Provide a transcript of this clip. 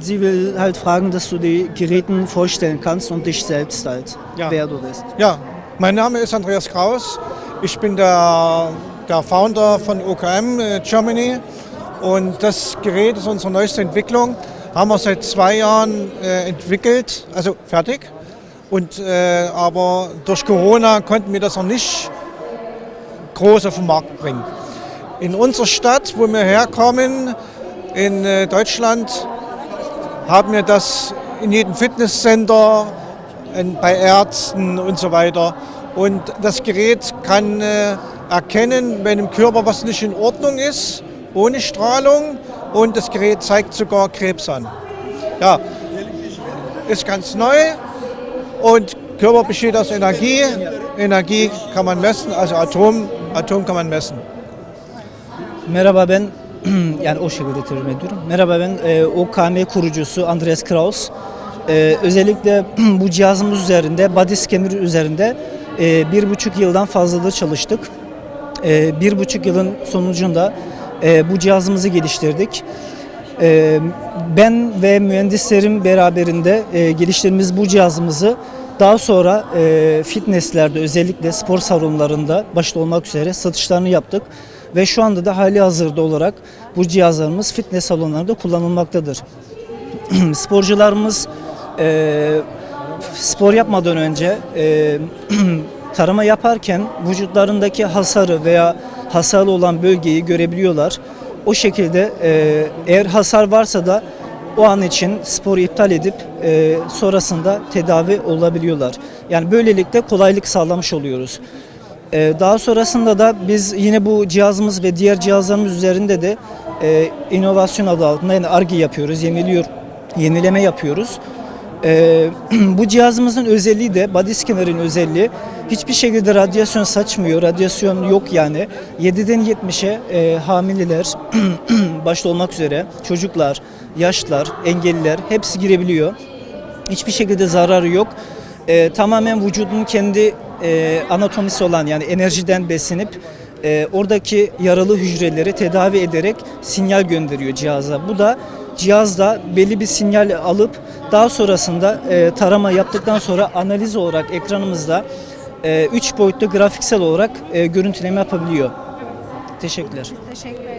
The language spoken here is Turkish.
Sie will halt fragen, dass du die Geräten vorstellen kannst und dich selbst halt, Ja. wer du bist. Ja, mein Name ist Andreas Kraus. Ich bin der, der Founder von OKM äh, Germany und das Gerät ist unsere neueste Entwicklung. Haben wir seit zwei Jahren äh, entwickelt, also fertig. Und, äh, aber durch Corona konnten wir das noch nicht groß auf den Markt bringen. In unserer Stadt, wo wir herkommen, in äh, Deutschland, haben wir das in jedem Fitnesscenter, bei Ärzten und so weiter. Und das Gerät kann äh, erkennen, wenn im Körper was nicht in Ordnung ist, ohne Strahlung. Und das Gerät zeigt sogar Krebs an. Ja, ist ganz neu und Körper besteht aus Energie. Energie kann man messen, also Atom, Atom kann man messen. Merhaba ben yani o şekilde tercüme ediyorum. Merhaba ben e, OKM kurucusu Andreas Kraus. E, özellikle bu cihazımız üzerinde, body scanner üzerinde e, bir buçuk yıldan fazladır çalıştık. E, bir buçuk yılın sonucunda e, bu cihazımızı geliştirdik. E, ben ve mühendislerim beraberinde e, geliştirdiğimiz bu cihazımızı daha sonra e, fitnesslerde özellikle spor salonlarında başta olmak üzere satışlarını yaptık. Ve şu anda da hali hazırda olarak bu cihazlarımız fitness salonlarında kullanılmaktadır. Sporcularımız e, spor yapmadan önce e, tarama yaparken vücutlarındaki hasarı veya hasarlı olan bölgeyi görebiliyorlar. O şekilde e, eğer hasar varsa da o an için sporu iptal edip e, sonrasında tedavi olabiliyorlar. Yani böylelikle kolaylık sağlamış oluyoruz. E, daha sonrasında da biz yine bu cihazımız ve diğer cihazlarımız üzerinde de e, inovasyon adı altında yani ARGE yapıyoruz, yeniliyor, yenileme yapıyoruz. Ee, bu cihazımızın özelliği de body scanner'ın özelliği hiçbir şekilde radyasyon saçmıyor. Radyasyon yok yani. 7'den 70'e e, hamileler başta olmak üzere çocuklar, yaşlılar, engelliler hepsi girebiliyor. Hiçbir şekilde zararı yok. Ee, tamamen vücudun kendi e, anatomisi olan yani enerjiden beslenip e, oradaki yaralı hücreleri tedavi ederek sinyal gönderiyor cihaza. Bu da cihazda belli bir sinyal alıp daha sonrasında e, tarama yaptıktan sonra analiz olarak ekranımızda 3 boyutlu grafiksel olarak e, görüntüleme yapabiliyor. Teşekkürler. Teşekkür